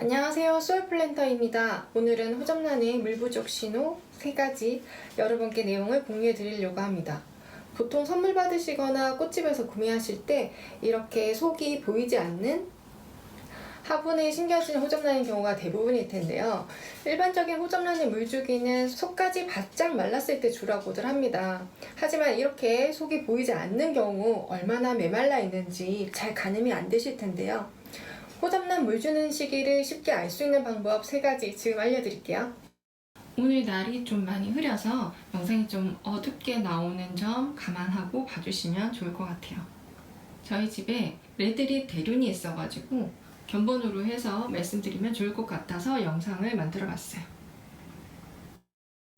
안녕하세요. 소울플랜터입니다. 오늘은 호접란의 물 부족 신호 3가지 여러분께 내용을 공유해 드리려고 합니다. 보통 선물 받으시거나 꽃집에서 구매하실 때 이렇게 속이 보이지 않는 화분에 심겨진 호접란인 경우가 대부분일 텐데요. 일반적인 호접란의 물주기는 속까지 바짝 말랐을 때 주라고들 합니다. 하지만 이렇게 속이 보이지 않는 경우 얼마나 메말라 있는지 잘 가늠이 안 되실 텐데요. 호접란 물 주는 시기를 쉽게 알 수 있는 방법 세 가지 지금 알려드릴게요. 오늘 날이 좀 많이 흐려서 영상이 좀 어둡게 나오는 점 감안하고 봐주시면 좋을 것 같아요. 저희 집에 레드립 대륜이 있어가지고 견본으로 해서 말씀드리면 좋을 것 같아서 영상을 만들어 봤어요.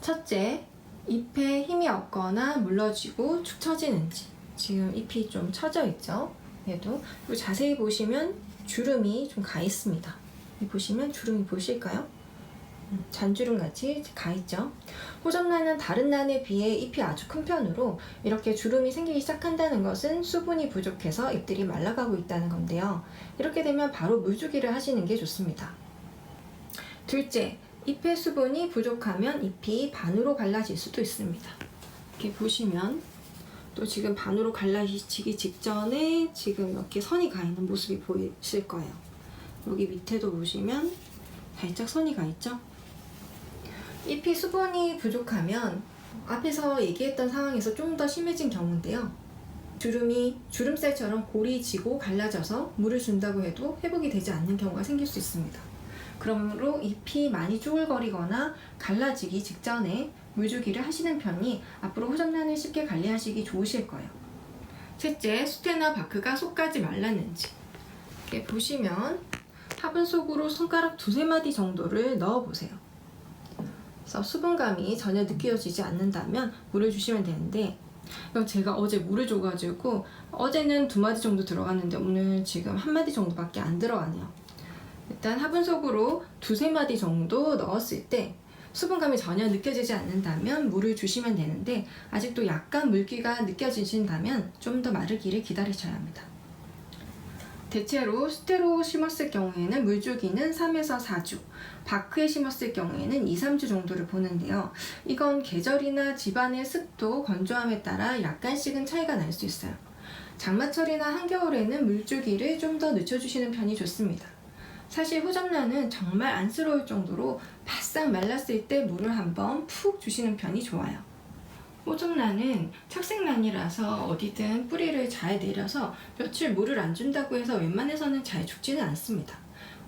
첫째, 잎에 힘이 없거나 물러지고 축 처지는지. 지금 잎이 좀 처져 있죠? 얘도. 그리고 자세히 보시면 주름이 좀 가 있습니다. 이 보시면 주름이 보실까요? 음, 잔주름 같이 가 있죠. 호접란은 다른 난에 비해 잎이 아주 큰 편으로 이렇게 주름이 생기기 시작한다는 것은 수분이 부족해서 잎들이 말라가고 있다는 건데요. 이렇게 되면 바로 물주기를 하시는 게 좋습니다. 둘째, 잎의 수분이 부족하면 잎이 반으로 갈라질 수도 있습니다. 이렇게 보시면 또 지금 반으로 갈라지기 직전에 지금 이렇게 선이 가 있는 모습이 보이실 거예요. 여기 밑에도 보시면 살짝 선이 가 있죠? 잎이 수분이 부족하면 앞에서 얘기했던 상황에서 좀 더 심해진 경우인데요. 주름이 주름살처럼 골이 지고 갈라져서 물을 준다고 해도 회복이 되지 않는 경우가 생길 수 있습니다. 그러므로 잎이 많이 쪼글거리거나 갈라지기 직전에 물주기를 하시는 편이 앞으로 호접란을 쉽게 관리하시기 좋으실 거예요. 셋째, 수태나 바크가 속까지 말랐는지 이렇게 보시면 화분 속으로 손가락 두세 마디 정도를 넣어 보세요. 그래서 수분감이 전혀 느껴지지 않는다면 물을 주시면 되는데 제가 어제 물을 줘가지고 어제는 두 마디 정도 들어갔는데 오늘 지금 한 마디 정도밖에 안 들어가네요. 일단 화분 속으로 두세 마디 정도 넣었을 때 수분감이 전혀 느껴지지 않는다면 물을 주시면 되는데 아직도 약간 물기가 느껴지신다면 좀 더 마르기를 기다리셔야 합니다. 대체로 스테로 심었을 경우에는 물주기는 3에서 4주, 바크에 심었을 경우에는 2, 3주 정도를 보는데요. 이건 계절이나 집안의 습도, 건조함에 따라 약간씩은 차이가 날 수 있어요. 장마철이나 한겨울에는 물주기를 좀 더 늦춰주시는 편이 좋습니다. 사실 호접란은 정말 안쓰러울 정도로 바싹 말랐을 때 물을 한번 푹 주시는 편이 좋아요. 호접란은 착색란이라서 어디든 뿌리를 잘 내려서 며칠 물을 안 준다고 해서 웬만해서는 잘 죽지는 않습니다.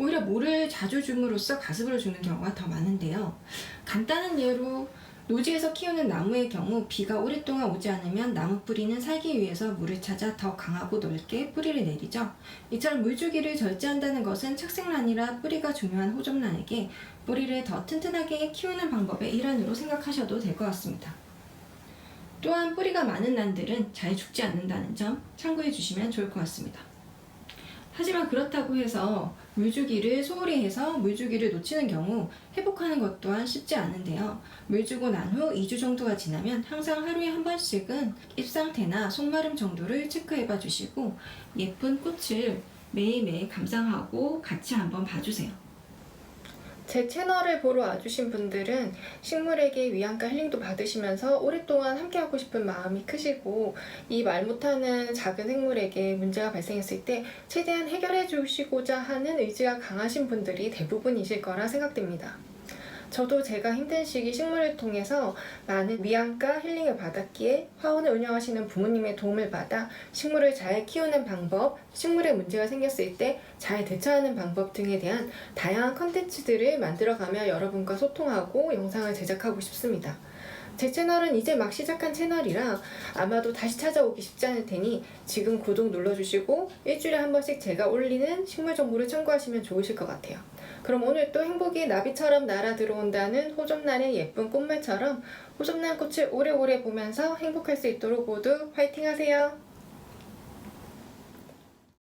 오히려 물을 자주 줌으로써 가습을 주는 경우가 더 많은데요. 간단한 예로 노지에서 키우는 나무의 경우 비가 오랫동안 오지 않으면 나무 뿌리는 살기 위해서 물을 찾아 더 강하고 넓게 뿌리를 내리죠. 이처럼 물주기를 절제한다는 것은 착색란이라 뿌리가 중요한 호접란에게 뿌리를 더 튼튼하게 키우는 방법의 일환으로 생각하셔도 될 것 같습니다. 또한 뿌리가 많은 난들은 잘 죽지 않는다는 점 참고해 주시면 좋을 것 같습니다. 하지만 그렇다고 해서 물주기를 소홀히 해서 물주기를 놓치는 경우 회복하는 것 또한 쉽지 않은데요. 물 주고 난 후 2주 정도가 지나면 항상 하루에 한 번씩은 잎 상태나 속마름 정도를 체크해 봐 주시고 예쁜 꽃을 매일매일 감상하고 같이 한번 봐주세요. 제 채널을 보러 와주신 분들은 식물에게 위안과 힐링도 받으시면서 오랫동안 함께하고 싶은 마음이 크시고 이 말 못하는 작은 생물에게 문제가 발생했을 때 최대한 해결해 주시고자 하는 의지가 강하신 분들이 대부분이실 거라 생각됩니다. 저도 제가 힘든 시기 식물을 통해서 많은 위안과 힐링을 받았기에 화원을 운영하시는 부모님의 도움을 받아 식물을 잘 키우는 방법, 식물에 문제가 생겼을 때 잘 대처하는 방법 등에 대한 다양한 컨텐츠들을 만들어가며 여러분과 소통하고 영상을 제작하고 싶습니다. 제 채널은 이제 막 시작한 채널이라 아마도 다시 찾아오기 쉽지 않을 테니 지금 구독 눌러주시고 일주일에 한 번씩 제가 올리는 식물 정보를 참고하시면 좋으실 것 같아요. 그럼 오늘 또 행복이 나비처럼 날아 들어온다는 호접란의 예쁜 꽃말처럼 호접란 꽃을 오래오래 보면서 행복할 수 있도록 모두 화이팅 하세요.